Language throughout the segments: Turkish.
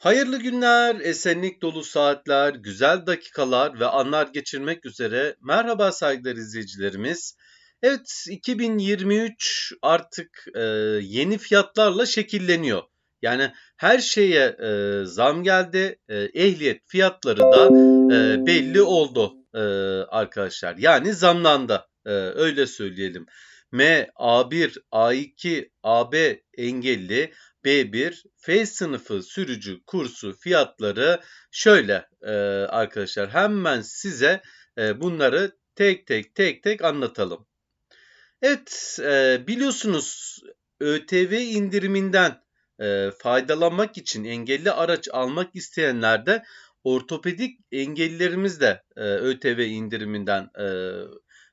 Hayırlı günler, esenlik dolu saatler, güzel dakikalar ve anlar geçirmek üzere. Merhaba saygıdeğer izleyicilerimiz. Evet, 2023 artık e, yeni fiyatlarla şekilleniyor. Yani her şeye e, zam geldi. E, ehliyet fiyatları da e, belli oldu e, arkadaşlar. Yani zamlandı. E, öyle söyleyelim. M, A1, A2, AB engelli B1 F sınıfı sürücü kursu fiyatları şöyle e, arkadaşlar. Hemen size e, bunları tek tek tek tek anlatalım. Evet e, biliyorsunuz ÖTV indiriminden e, faydalanmak için engelli araç almak isteyenlerde ortopedik engellilerimiz de e, ÖTV indiriminden e,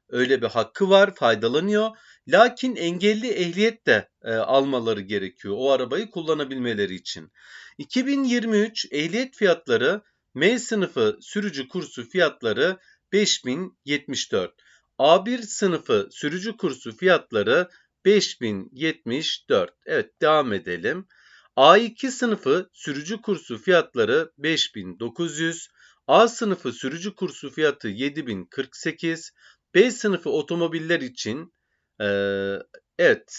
öyle bir hakkı var, faydalanıyor. Lakin engelli ehliyet de e, almaları gerekiyor o arabayı kullanabilmeleri için. 2023 ehliyet fiyatları M sınıfı sürücü kursu fiyatları 5074. A1 sınıfı sürücü kursu fiyatları 5074. Evet devam edelim. A2 sınıfı sürücü kursu fiyatları 5900. A sınıfı sürücü kursu fiyatı 7048. B sınıfı otomobiller için e, evet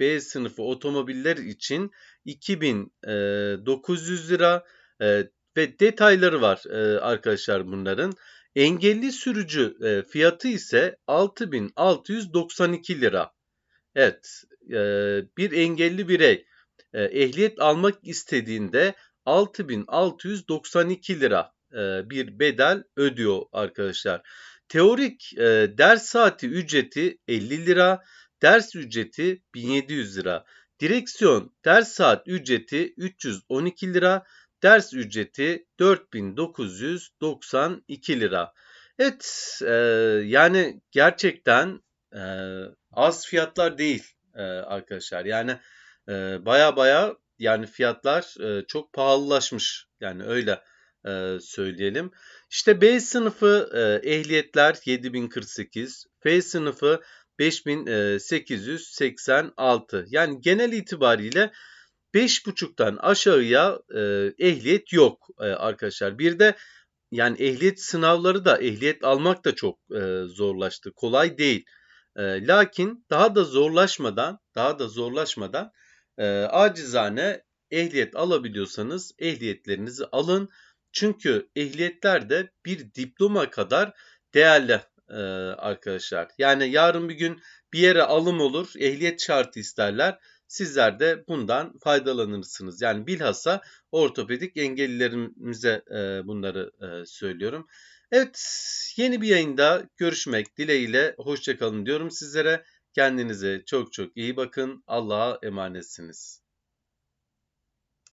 B sınıfı otomobiller için 2900 lira e, ve detayları var e, arkadaşlar bunların. Engelli sürücü e, fiyatı ise 6692 lira. Evet e, bir engelli birey e, ehliyet almak istediğinde 6692 lira e, bir bedel ödüyor arkadaşlar. Teorik e, ders saati ücreti 50 lira, ders ücreti 1700 lira. Direksiyon ders saat ücreti 312 lira, ders ücreti 4992 lira. Evet, e, yani gerçekten e, az fiyatlar değil e, arkadaşlar. Yani e, baya baya yani fiyatlar e, çok pahalılaşmış. Yani öyle e, söyleyelim. İşte B sınıfı e, ehliyetler 7048, F sınıfı 5886. Yani genel itibariyle 5.5'tan aşağıya e, ehliyet yok e, arkadaşlar. Bir de yani ehliyet sınavları da ehliyet almak da çok e, zorlaştı. Kolay değil. E, lakin daha da zorlaşmadan, daha da zorlaşmadan e, acizane ehliyet alabiliyorsanız ehliyetlerinizi alın. Çünkü ehliyetler de bir diploma kadar değerli e, arkadaşlar. Yani yarın bir gün bir yere alım olur, ehliyet şartı isterler. Sizler de bundan faydalanırsınız. Yani bilhassa ortopedik engellilerimize e, bunları e, söylüyorum. Evet, yeni bir yayında görüşmek dileğiyle hoşçakalın diyorum sizlere. Kendinize çok çok iyi bakın. Allah'a emanetsiniz.